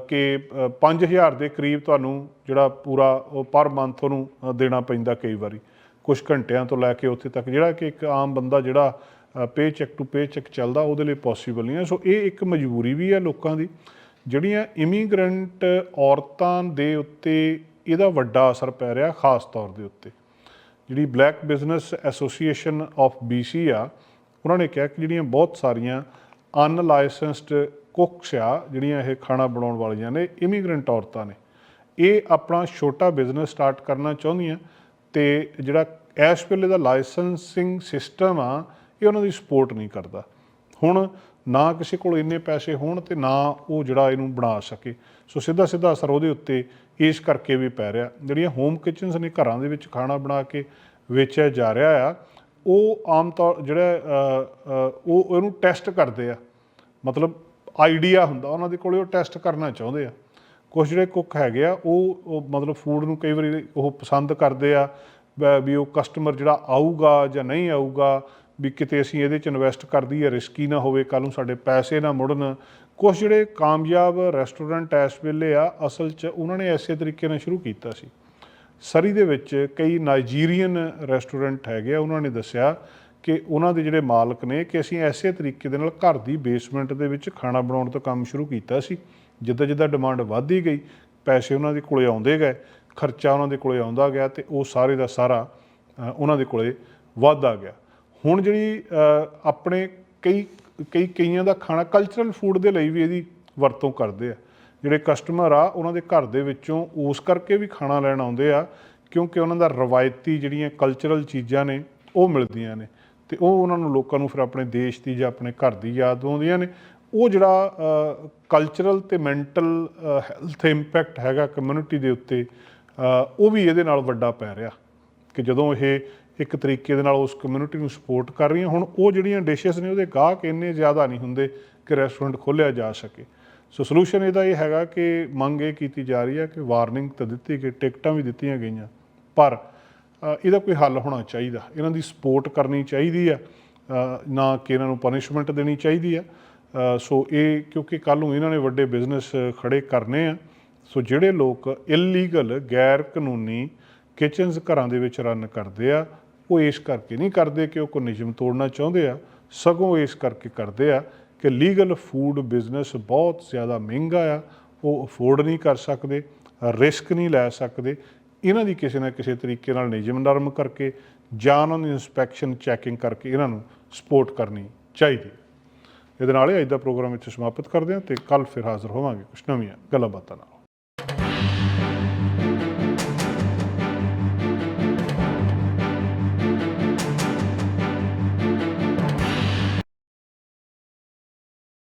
ਕਿ ਅ, 5000 ਦੇ ਕਰੀਬ ਤੁਹਾਨੂੰ ਜਿਹੜਾ ਪੂਰਾ ਉਹ ਪਰ ਮੰਥ ਉਹਨੂੰ ਦੇਣਾ ਪੈਂਦਾ ਕਈ ਵਾਰੀ। ਕੁਝ ਘੰਟਿਆਂ ਤੋਂ ਲੈ ਕੇ ਉੱਥੇ ਤੱਕ। ਜਿਹੜਾ ਕਿ ਇੱਕ ਆਮ ਬੰਦਾ ਜਿਹੜਾ pay cheque to pay cheque ਚੱਲਦਾ ਉਹਦੇ ਲਈ ਪੋਸੀਬਲ ਨਹੀਂ ਹੈ। ਸੋ ਇਹ ਇੱਕ ਮਜਬੂਰੀ ਵੀ ਹੈ ਲੋਕਾਂ ਦੀ। ਜਿਹੜੀਆਂ ਇਮੀਗ੍ਰੈਂਟ ਔਰਤਾਂ ਦੇ ਉੱਤੇ ਇਹਦਾ ਵੱਡਾ ਅਸਰ ਪੈ ਰਿਹਾ ਖਾਸ ਤੌਰ ਦੇ ਉੱਤੇ। ਜਿਹੜੀ Black Business Association of BC ਆ ਉਹਨਾਂ ਨੇ ਕਿਹਾ ਕਿ ਜਿਹੜੀਆਂ ਬਹੁਤ ਸਾਰੀਆਂ ਅਨਲਾਇਸੈਂਸਡ ਕੁੱਕਸ ਆ ਜਿਹੜੀਆਂ ਇਹ ਖਾਣਾ ਬਣਾਉਣ ਵਾਲੀਆਂ ਨੇ ਇਮੀਗ੍ਰੈਂਟ ਔਰਤਾਂ ਨੇ। ਇਹ ਆਪਣਾ ਛੋਟਾ ਬਿਜ਼ਨਸ ਸਟਾਰਟ ਕਰਨਾ ਚਾਹੁੰਦੀਆਂ ਤੇ ਜਿਹੜਾ ਇਸ ਵੇਲੇ ਦਾ ਲਾਇਸੈਂਸਿੰਗ ਸਿਸਟਮ ਆ, ਇਹ ਉਹਨਾਂ ਦੀ ਸਪੋਰਟ ਨਹੀਂ ਕਰਦਾ। ਹੁਣ ਨਾ ਕਿਸੇ ਕੋਲ ਇੰਨੇ ਪੈਸੇ ਹੋਣ ਤੇ ਨਾ ਉਹ ਜਿਹੜਾ ਇਹਨੂੰ ਬਣਾ ਸਕੇ। ਸੋ ਸਿੱਧਾ ਸਿੱਧਾ ਅਸਰ ਉਹਦੇ ਉੱਤੇ ਇਸ ਕਰਕੇ ਵੀ ਪੈ ਰਿਹਾ। ਜਿਹੜੀਆਂ ਹੋਮ ਕਿਚਨਸ ਨੇ ਘਰਾਂ ਦੇ ਵਿੱਚ ਖਾਣਾ ਬਣਾ ਕੇ ਵੇਚਿਆ ਜਾ ਰਿਹਾ ਆ, ਉਹ ਆਮ ਤੌਰ ਜਿਹੜਾ ਉਹ ਉਹਨੂੰ ਟੈਸਟ ਕਰਦੇ ਆ। ਮਤਲਬ ਆਈਡੀਆ ਹੁੰਦਾ, ਉਹਨਾਂ ਦੇ ਕੋਲੇ ਉਹ ਟੈਸਟ ਕਰਨਾ ਚਾਹੁੰਦੇ ਆ। ਕੁਝ ਜਿਹੜੇ ਕੁੱਕ ਹੈਗੇ ਆ, ਉਹ ਉਹ ਮਤਲਬ ਫੂਡ ਨੂੰ ਕਈ ਵਾਰੀ ਉਹ ਪਸੰਦ ਕਰਦੇ ਆ, ਵ- ਵੀ ਉਹ ਕਸਟਮਰ ਜਿਹੜਾ ਆਊਗਾ ਜਾਂ ਨਹੀਂ ਆਊਗਾ, ਵੀ ਕਿਤੇ ਅਸੀਂ ਇਹਦੇ ਚ ਇਨਵੈਸਟ ਕਰਦੀ ਹੈ ਰਿਸਕੀ ਨਾ ਹੋਵੇ ਕੱਲ ਨੂੰ ਸਾਡੇ ਪੈਸੇ ਨਾ ਮੁੜਨ। ਕੁਝ ਜਿਹੜੇ ਕਾਮਯਾਬ ਰੈਸਟੋਰੈਂਟ ਇਸ ਵੇਲੇ ਆ, ਅਸਲ 'ਚ ਉਹਨਾਂ ਨੇ ਐਸੇ ਤਰੀਕੇ ਨਾਲ ਸ਼ੁਰੂ ਕੀਤਾ ਸੀ। ਸਰੀ ਦੇ ਵਿੱਚ ਕਈ ਨਾਈਜੀਰੀਅਨ ਰੈਸਟੋਰੈਂਟ ਹੈਗੇ ਆ, ਉਹਨਾਂ ਨੇ ਦੱਸਿਆ ਕਿ ਉਹਨਾਂ ਦੇ ਜਿਹੜੇ ਮਾਲਕ ਨੇ ਕਿ ਅਸੀਂ ਐਸੇ ਤਰੀਕੇ ਦੇ ਨਾਲ ਘਰ ਦੀ ਬੇਸਮੈਂਟ ਦੇ ਵਿੱਚ ਖਾਣਾ ਬਣਾਉਣ ਤੋਂ ਕੰਮ ਸ਼ੁਰੂ ਕੀਤਾ ਸੀ। ਜਿੱਦਾਂ ਜਿੱਦਾਂ ਡਿਮਾਂਡ ਵੱਧਦੀ ਗਈ, ਪੈਸੇ ਉਹਨਾਂ ਦੇ ਕੋਲੇ ਆਉਂਦੇ ਗਏ, ਖਰਚਾ ਉਹਨਾਂ ਦੇ ਕੋਲੇ ਆਉਂਦਾ ਗਿਆ ਤੇ ਉਹ ਸਾਰੇ ਦਾ ਸਾਰਾ ਉਹਨਾਂ ਦੇ ਕੋਲੇ ਵੱਧਦਾ ਗਿਆ। ਹੁਣ ਜਿਹੜੀ ਆਪਣੇ ਕਈ ਕਈ ਕਈਆਂ ਦਾ ਖਾਣਾ ਕਲਚਰਲ ਫੂਡ ਦੇ ਲਈ ਵੀ ਇਹਦੀ ਵਰਤੋਂ ਕਰਦੇ ਆ। ਜਿਹੜੇ ਕਸਟਮਰ ਆ, ਉਹਨਾਂ ਦੇ ਘਰ ਦੇ ਵਿੱਚੋਂ ਉਸ ਕਰਕੇ ਵੀ ਖਾਣਾ ਲੈਣ ਆਉਂਦੇ ਆ ਕਿਉਂਕਿ ਉਹਨਾਂ ਦਾ ਰਵਾਇਤੀ ਜਿਹੜੀਆਂ ਕਲਚਰਲ ਚੀਜ਼ਾਂ ਨੇ, ਉਹ ਮਿਲਦੀਆਂ ਨੇ। ਤੇ ਉਹ ਉਹਨਾਂ ਨੂੰ ਲੋਕਾਂ ਨੂੰ ਫਿਰ ਆਪਣੇ ਦੇਸ਼ ਦੀ ਜਾਂ ਆਪਣੇ ਘਰ ਦੀ ਯਾਦ ਆਉਂਦੀਆਂ ਨੇ। ਉਹ ਜਿਹੜਾ ਕਲਚਰਲ ਤੇ ਮੈਂਟਲ ਹੈਲਥ ਇੰਪੈਕਟ ਹੈਗਾ ਕਮਿਊਨਿਟੀ ਦੇ ਉੱਤੇ ਉਹ ਵੀ ਇਹਦੇ ਨਾਲ ਵੱਡਾ ਪੈ ਰਿਹਾ ਕਿ ਜਦੋਂ ਇਹ ਇੱਕ ਤਰੀਕੇ ਦੇ ਨਾਲ ਉਸ ਕਮਿਊਨਿਟੀ ਨੂੰ ਸਪੋਰਟ ਕਰ ਰਹੀਆਂ ਹੁਣ, ਉਹ ਜਿਹੜੀਆਂ ਡਿਸ਼ਸ ਨੇ ਉਹਦੇ ਗਾਹਕ ਇੰਨੇ ਜ਼ਿਆਦਾ ਨਹੀਂ ਹੁੰਦੇ ਕਿ ਰੈਸਟੋਰੈਂਟ ਖੋਲ੍ਹਿਆ ਜਾ ਸਕੇ। ਸੋ ਸੋਲੂਸ਼ਨ ਇਹਦਾ ਇਹ ਹੈਗਾ ਕਿ ਮੰਗ ਇਹ ਕੀਤੀ ਜਾ ਰਹੀ ਹੈ ਕਿ ਵਾਰਨਿੰਗ ਤਾਂ ਦਿੱਤੀ ਗਈ, ਟਿਕਟਾਂ ਵੀ ਦਿੱਤੀਆਂ ਗਈਆਂ, ਪਰ ਇਹਦਾ ਕੋਈ ਹੱਲ ਹੋਣਾ ਚਾਹੀਦਾ। ਇਹਨਾਂ ਦੀ ਸਪੋਰਟ ਕਰਨੀ ਚਾਹੀਦੀ ਆ ਨਾ ਕਿ ਇਹਨਾਂ ਨੂੰ ਪਨਿਸ਼ਮੈਂਟ ਦੇਣੀ ਚਾਹੀਦੀ ਆ। ਸੋ ਇਹ ਕਿਉਂਕਿ ਕੱਲ ਨੂੰ ਇਹਨਾਂ ਨੇ ਵੱਡੇ ਬਿਜ਼ਨਸ ਖੜੇ ਕਰਨੇ ਆ। ਸੋ ਜਿਹੜੇ ਲੋਕ ਇਲੀਗਲ ਗੈਰ ਕਾਨੂੰਨੀ ਕਿਚਨਸ ਘਰਾਂ ਦੇ ਵਿੱਚ ਰਨ ਕਰਦੇ ਆ, ਉਹ ਇਸ ਕਰਕੇ ਨਹੀਂ ਕਰਦੇ ਕਿ ਉਹ ਕੋਈ ਨਿਯਮ ਤੋੜਨਾ ਚਾਹੁੰਦੇ ਆ। ਸਗੋਂ ਇਸ ਕਰਕੇ ਕਰਦੇ ਆ ਕਿ ਲੀਗਲ ਫੂਡ ਬਿਜ਼ਨਸ ਬਹੁਤ ਜ਼ਿਆਦਾ ਮਹਿੰਗਾ ਆ। ਉਹ ਅਫੋਰਡ ਨਹੀਂ ਕਰ ਸਕਦੇ ਰਿਸਕ ਨਹੀਂ ਲੈ ਸਕਦੇ। ਇਹਨਾਂ ਦੀ ਕਿਸੇ ਨਾ ਕਿਸੇ ਤਰੀਕੇ ਨਾਲ ਨਿਯਮ ਨਰਮ ਕਰਕੇ ਜਾਂ ਉਹਨਾਂ ਦੀ ਇਨਸਪੈਕਸ਼ਨ ਚੈਕਿੰਗ ਕਰਕੇ ਇਹਨਾਂ ਨੂੰ ਸਪੋਰਟ ਕਰਨੀ ਚਾਹੀਦੀ ਇਹਦੇ ਨਾਲ ਹੀ ਅੱਜ ਦਾ ਪ੍ਰੋਗਰਾਮ ਇੱਥੇ ਸਮਾਪਤ ਕਰਦੇ ਹਾਂ ਤੇ ਕੱਲ ਫਿਰ ਹਾਜ਼ਰ ਹੋਵਾਂਗੇ ਕੁਝ ਨਵੀਆਂ ਗੱਲਾਂ ਬਾਤਾਂ ਨਾਲ।